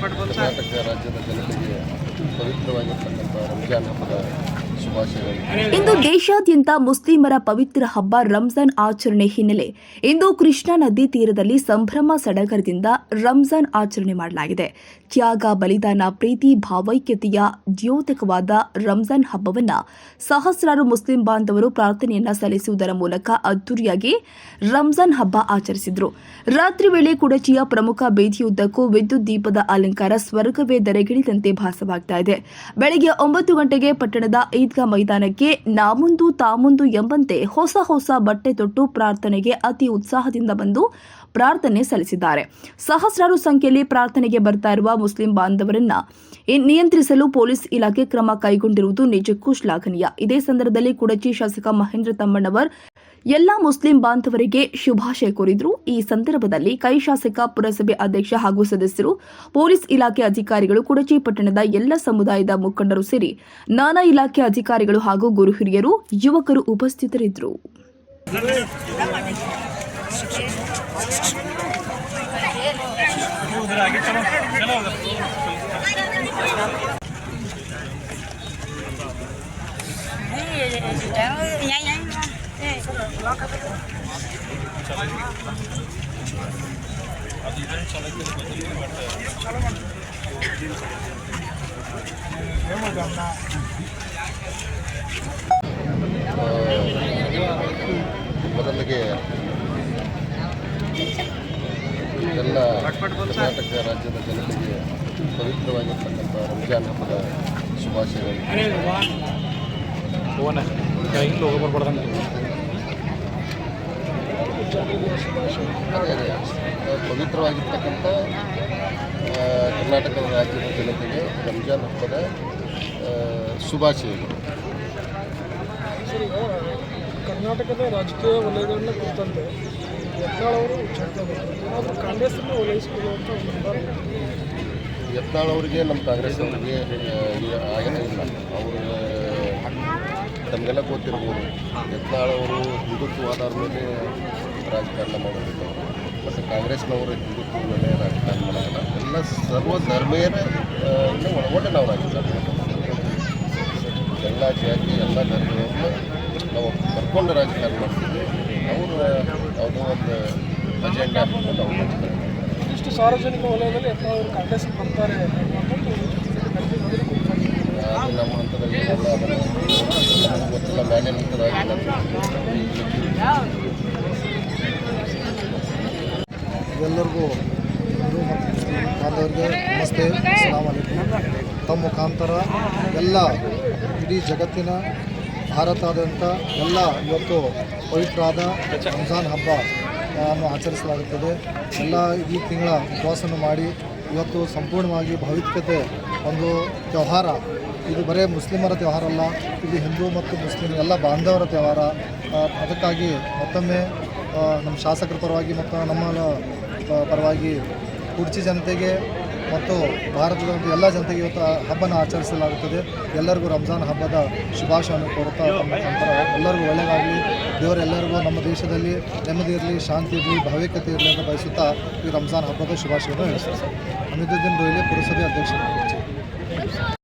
ಪಡ್ಬೋದು ಕರ್ನಾಟಕ ರಾಜ್ಯದ ಜನತೆಗೆ ಪವಿತ್ರವಾಗಿರ್ತಕ್ಕಂಥ ರಂಜಾನ್ ಹಬ್ಬದ ಇಂದು ದೇಶಾದ್ಯಂತ ಮುಸ್ಲಿಮರ ಪವಿತ್ರ ಹಬ್ಬ ರಂಜಾನ್ ಆಚರಣೆ ಹಿನ್ನೆಲೆ. ಇಂದು ಕೃಷ್ಣಾ ನದಿ ತೀರದಲ್ಲಿ ಸಂಭ್ರಮ ಸಡಗರದಿಂದ ರಂಜಾನ್ ಆಚರಣೆ ಮಾಡಲಾಗಿದೆ. ತ್ಯಾಗ, ಬಲಿದಾನ, ಪ್ರೀತಿ, ಭಾವೈಕ್ಯತೆಯ ದ್ಯೋತಕವಾದ ರಂಜಾನ್ ಹಬ್ಬವನ್ನ ಸಹಸ್ರಾರು ಮುಸ್ಲಿಂ ಬಾಂಧವರು ಪ್ರಾರ್ಥನೆಯನ್ನು ಸಲ್ಲಿಸುವುದರ ಮೂಲಕ ಅದ್ದೂರಿಯಾಗಿ ರಂಜಾನ್ ಹಬ್ಬ ಆಚರಿಸಿದ್ರು. ರಾತ್ರಿ ವೇಳೆ ಕುಡಚಿಯ ಪ್ರಮುಖ ಬೀದಿಯುದ್ದಕ್ಕೂ ವಿದ್ಯುತ್ ದೀಪದ ಅಲಂಕಾರ ಸ್ವರ್ಗವೇ ದರೆಗಿಳಿದಂತೆ ಭಾಸವಾಗ್ತಾ ಇದೆ. ಬೆಳಗ್ಗೆ ಒಂಬತ್ತು ಗಂಟೆಗೆ ಪಟ್ಟಣದ ಈದ್ಗಾ ಮೈದಾನಕ್ಕೆ ನಾಮುಂದು ತಾಮುಂದು ಎಂಬಂತೆ ಹೊಸ ಹೊಸ ಬಟ್ಟೆ ತೊಟ್ಟು ಪ್ರಾರ್ಥನೆಗೆ ಅತಿ ಉತ್ಸಾಹದಿಂದ ಬಂದು ಪ್ರಾರ್ಥನೆ ಸಲ್ಲಿಸಿದ್ದಾರೆ. ಸಹಸ್ರಾರು ಸಂಖ್ಯೆಯಲ್ಲಿ ಪ್ರಾರ್ಥನೆಗೆ ಬರ್ತಾ ಇರುವ ಮುಸ್ಲಿಂ ಬಾಂಧವರನ್ನ ನಿಯಂತ್ರಿಸಲು ಪೊಲೀಸ್ ಇಲಾಖೆ ಕ್ರಮ ಕೈಗೊಂಡಿರುವುದು ನಿಜಕ್ಕೂ ಶ್ಲಾಘನೀಯ. ಇದೇ ಸಂದರ್ಭದಲ್ಲಿ ಕುಡಚಿ ಶಾಸಕ ಮಹೇಂದ್ರ ತಮ್ಮಣ್ಣವರ್ ಎಲ್ಲ ಮುಸ್ಲಿಂ ಬಾಂಧವರಿಗೆ ಶುಭಾಶಯ ಕೋರಿದ್ರು ಈ ಸಂದರ್ಭದಲ್ಲಿ ಕೈ ಶಾಸಕ ಪುರಸಭೆ ಅಧ್ಯಕ್ಷ ಹಾಗೂ ಸದಸ್ಯರು ಪೊಲೀಸ್ ಇಲಾಖೆ ಅಧಿಕಾರಿಗಳು ಕುಡಚಿ ಪಟ್ಟಣದ ಎಲ್ಲ ಸಮುದಾಯದ ಮುಖಂಡರು ಸೇರಿ ನಾನಾ ಇಲಾಖೆ ಅಧಿಕಾರಿಗಳು ಹಾಗೂ ಗುರು ಹಿರಿಯರು ಯುವಕರು ಉಪಸ್ಥಿತರಿದ್ದರು ಮೊದಲಿಗೆ ಎಲ್ಲ ಕರ್ನಾಟಕ ರಾಜ್ಯದ ಜನತೆಗೆ ಪವಿತ್ರವಾಗಿರ್ತಕ್ಕಂಥ ರಂಜಾನ್ ಹಬ್ಬದ ಶುಭಾಶಯಗಳು. ಅದೇ ಅದೇ ಪವಿತ್ರವಾಗಿರ್ತಕ್ಕಂಥ ಕರ್ನಾಟಕದ ರಾಜ್ಯದ ಜನತೆಗೆ ರಂಜಾನ್ ಹಬ್ಬದ ಶುಭಾಶಯಗಳು. ಕರ್ನಾಟಕದ ರಾಜಕೀಯ ವಲಯಗಳನ್ನ ಕುರಿತಂತೆ ಯತ್ನಾಳವರು ಕಾಂಗ್ರೆಸ್ ಏನಾದರೂ ಕಾಂಗ್ರೆಸ್ಸನ್ನು ಓಲೈಸಿಕೊಳ್ಳುವಂಥ ಒಂದು ಯತ್ನಾಳ್ ಅವರಿಗೆ ನಮ್ಮ ಕಾಂಗ್ರೆಸ್ ಅವರಿಗೆ ಆಗನೇ ಇಲ್ಲ ಅವರು ತಮಗೆಲ್ಲ ಗೊತ್ತಿರ್ಬೋದು. ಯತ್ನಾಳ್ ಅವರು ಹಿಂದುತ್ವ ಆಧಾರದ ಮೇಲೆ ರಾಜಕಾರಣ ಮಾಡೋದಿಲ್ಲ ಮತ್ತು ಕಾಂಗ್ರೆಸ್ನವರು ಹಿಂದುತ್ವ ಮೇಲೆ ರಾಜಕಾರಣ ಮಾಡೋಲ್ಲ ಎಲ್ಲ ಸರ್ವ ಧರ್ಮೀಯರ ಒಳಗೊಂಡೆ ನಾವು ರಾಜಕಾರಣ. ಎಲ್ಲ ಜಾತಿ ಎಲ್ಲ ಧರ್ಮವನ್ನು ನಾವು ಕರ್ಕೊಂಡು ರಾಜಕಾರಣ ಮಾಡ್ತೀವಿ. ಅವರು ಯಾವುದೋ ಒಂದು ಅಜೆಂಡಾ ಹಾಕೊಂಡು ನಾವು ರಾಜಕಾರಣ ಇಷ್ಟು ಸಾರ್ವಜನಿಕ ವಲಯದಲ್ಲಿ ಎಲ್ಲ ಅವರು ಕಾಂಗ್ರೆಸ್ಗೆ ಬರ್ತಾರೆ ನಮ್ಮ ಹಂತದಲ್ಲಿ ಗೊತ್ತಿಲ್ಲ. ಮ್ಯಾಲಿನ ಹಂತದಾಗಿ ಎಲ್ಲರಿಗೂ ಹಿಂದೂ ಬಾಂಧವರಿಗೆ ನಮಸ್ತೆ ತಮ್ಮ ಮುಖಾಂತರ ಎಲ್ಲ ಇಡೀ ಜಗತ್ತಿನ ಭಾರತಾದ್ಯಂತ ಎಲ್ಲ ಇವತ್ತು ಪವಿತ್ರವಾದ ರಂಜಾನ್ ಹಬ್ಬ ಅನ್ನು ಆಚರಿಸಲಾಗುತ್ತದೆ. ಎಲ್ಲ ಈ ತಿಂಗಳ ಉಪವಾಸವನ್ನು ಮಾಡಿ ಇವತ್ತು ಸಂಪೂರ್ಣವಾಗಿ ಭಾವಿಕತೆ ಒಂದು ವ್ಯವಹಾರ ಇದು ಬರೇ ಮುಸ್ಲಿಮರ ತ್ಯವಹಾರ ಅಲ್ಲ, ಇದು ಹಿಂದೂ ಮತ್ತು ಮುಸ್ಲಿಂ ಎಲ್ಲ ಬಾಂಧವರ ತ್ಯವಹಾರ. ಅದಕ್ಕಾಗಿ ಮತ್ತೊಮ್ಮೆ ನಮ್ಮ ಶಾಸಕರ ಪರವಾಗಿ ಮತ್ತು ನಮ್ಮ ಪರವಾಗಿ ಕುರ್ಚಿ ಜನತೆಗೆ ಮತ್ತು ಭಾರತದ ಒಂದು ಎಲ್ಲ ಜನತೆಗೆ ಇವತ್ತು ಹಬ್ಬನ ಆಚರಿಸಲಾಗುತ್ತದೆ. ಎಲ್ಲರಿಗೂ ರಂಜಾನ್ ಹಬ್ಬದ ಶುಭಾಶಯವನ್ನು ಕೋರುತ್ತಾ ನಂತರ ಎಲ್ಲರಿಗೂ ಒಳ್ಳೆಯದಾಗಲಿ ದೇವರೆಲ್ಲರಿಗೂ ನಮ್ಮ ದೇಶದಲ್ಲಿ ನೆಮ್ಮದಿ ಇರಲಿ, ಶಾಂತಿ ಇರಲಿ ಭಾವಿಕತೆ ಇರಲಿ ಅಂತ ಬಯಸುತ್ತಾ ಈ ರಂಜಾನ್ ಹಬ್ಬದ ಶುಭಾಶಯವನ್ನು ಹೇಳಿಸ್ತಾರೆ ದಿನ ರೋಹಿಲೆ ಪುರಸಭೆ ಅಧ್ಯಕ್ಷರು